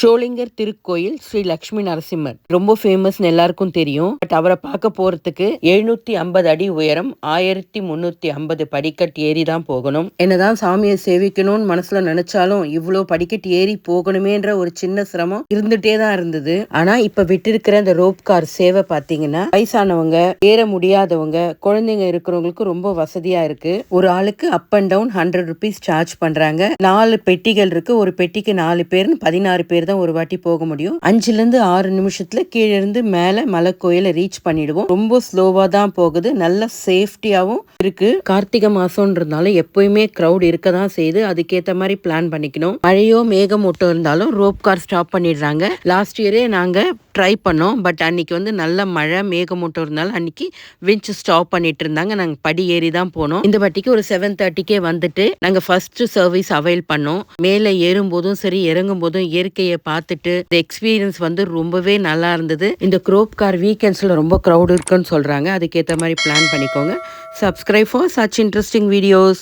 ஷோலிங்கர் திருக்கோயில் ஸ்ரீ லக்ஷ்மி நரசிம்மர். ரொம்ப ஃபேமஸ்னு எல்லாருக்கும் தெரியும். பட் அவரை பார்க்க போறதுக்கு எழுநூத்தி ஐம்பது அடி உயரம் ஆயிரத்தி முன்னூத்தி ஐம்பது படிக்கட்டு ஏறி தான் போகணும். என்னதான் சாமியை சேவிக்கணும்னு மனசுல நினைச்சாலும் இவ்வளோ படிக்கட்டு ஏறி போகணுமேன்ற ஒரு சின்ன சிரமம் இருந்துட்டே தான் இருந்தது. ஆனா இப்ப விட்டிருக்கிற அந்த ரோப் கார் சேவை பாத்தீங்கன்னா வயசானவங்க ஏற முடியாதவங்க குழந்தைங்க இருக்கிறவங்களுக்கு ரொம்ப வசதியா இருக்கு. ஒரு ஆளுக்கு up and down hundred rupees charge பண்றாங்க. நாலு பெட்டிகள் இருக்கு. ஒரு பெட்டிக்கு நாலு பேர்னு பதினாறு பேர் தான் ஒரு வாட்டி போக முடியும். அஞ்சுல இருந்து ஆறு நிமிஷத்துல கீழே இருந்து மேல மலை கோயிலை ரீச் பண்ணிடுவோம். ரொம்ப ஸ்லோவா தான் போகுது. நல்ல சேஃப்டியாவும் இருக்கு. கார்த்திகை மாசம்ன்றதுனால எப்பயுமே க்ரௌட் இருக்க தான் செய்யுது. அதுக்கேத்த மாதிரி பிளான் பண்ணிக்கணும். மழையோ மேகமூட்டம் இருந்தாலும் ரோப் கார் ஸ்டாப் பண்ணிடுறாங்க. லாஸ்ட் இயரே நாங்க ட்ரை பண்ணோம். பட் அன்றைக்கி வந்து நல்ல மழை மேகமூட்டம் இருந்தாலும் அன்றைக்கி விஞ்ச் ஸ்டாப் பண்ணிட்டு இருந்தாங்க. நாங்கள் படி ஏறி தான் போனோம். இந்த வாட்டிக்கு ஒரு செவன் தேர்ட்டிக்கே வந்துட்டு நாங்கள் ஃபஸ்ட்டு சர்வீஸ் அவைல் பண்ணோம். மேலே ஏறும்போதும் சரி இறங்கும் போதும் இயற்கையை பார்த்துட்டு இந்த எக்ஸ்பீரியன்ஸ் வந்து ரொம்பவே நல்லா இருந்தது. இந்த குரோப் கார் வீக்கெண்ட்ஸில் ரொம்ப க்ரௌட் இருக்குன்னு சொல்கிறாங்க அதுக்கேற்ற மாதிரி பிளான் பண்ணிக்கோங்க. Subscribe for such interesting videos